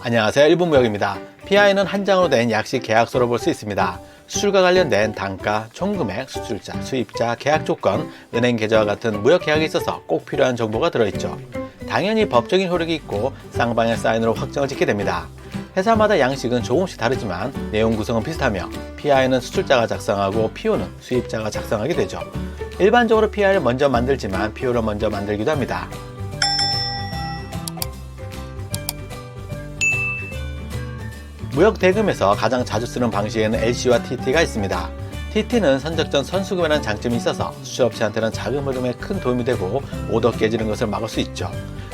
안녕하세요. 1분 무역입니다. PI는 한 장으로 된 약식 계약서로 볼 수 있습니다. 수출과 관련된 단가, 총금액, 수출자, 수입자, 계약 조건, 은행 계좌와 같은 무역 계약에 있어서 꼭 필요한 정보가 들어있죠. 당연히 법적인 효력이 있고 쌍방의 사인으로 확정을 짓게 됩니다. 회사마다 양식은 조금씩 다르지만 내용 구성은 비슷하며 PI는 수출자가 작성하고 PO는 수입자가 작성하게 되죠. 일반적으로 PI를 먼저 만들지만 PO를 먼저 만들기도 합니다. 무역 대금에서 가장 자주 쓰는 방식에는 LC와 TT가 있습니다. TT는 선적전 선수금이라는 장점이 있어서 수출업체한테는 자금 흐름에 큰 도움이 되고 오더 깨지는 것을 막을 수 있죠.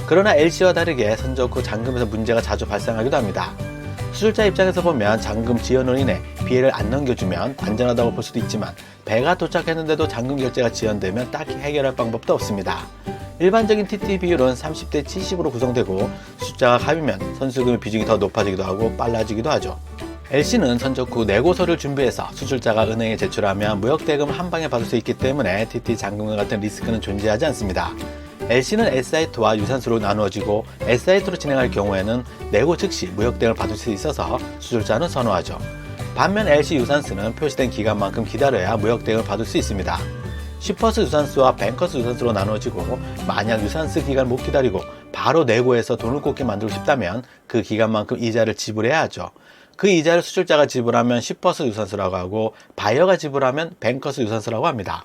그러나 LC와 다르게 선적 후 잔금에서 문제가 자주 발생하기도 합니다. 수출자 입장에서 보면 잔금 지연으로 인해 피해를 안 넘겨주면 안전하다고 볼 수도 있지만 배가 도착했는데도 잔금 결제가 지연되면 딱히 해결할 방법도 없습니다. 일반적인 TT 비율은 30대 70으로 구성되고 숫자가 갑이면 선수금의 비중이 더 높아지기도 하고 빨라지기도 하죠. LC는 선적 후 내고서를 준비해서 수출자가 은행에 제출하면 무역대금을 한 방에 받을 수 있기 때문에 TT 잔금과 같은 리스크는 존재하지 않습니다. LC는 S사이트와 유산수로 나누어지고 S사이트로 진행할 경우에는 내고 즉시 무역대금을 받을 수 있어서 수출자는 선호하죠. 반면 LC 유산수는 표시된 기간만큼 기다려야 무역대금을 받을 수 있습니다. 슈퍼스 유산수와 뱅커스 유산수로 나눠지고 만약 유산수 기간을 못 기다리고 바로 내고해서 돈을 꽂게 만들고 싶다면 그 기간만큼 이자를 지불해야 하죠. 그 이자를 수출자가 지불하면 슈퍼스 유산수라고 하고 바이어가 지불하면 뱅커스 유산수라고 합니다.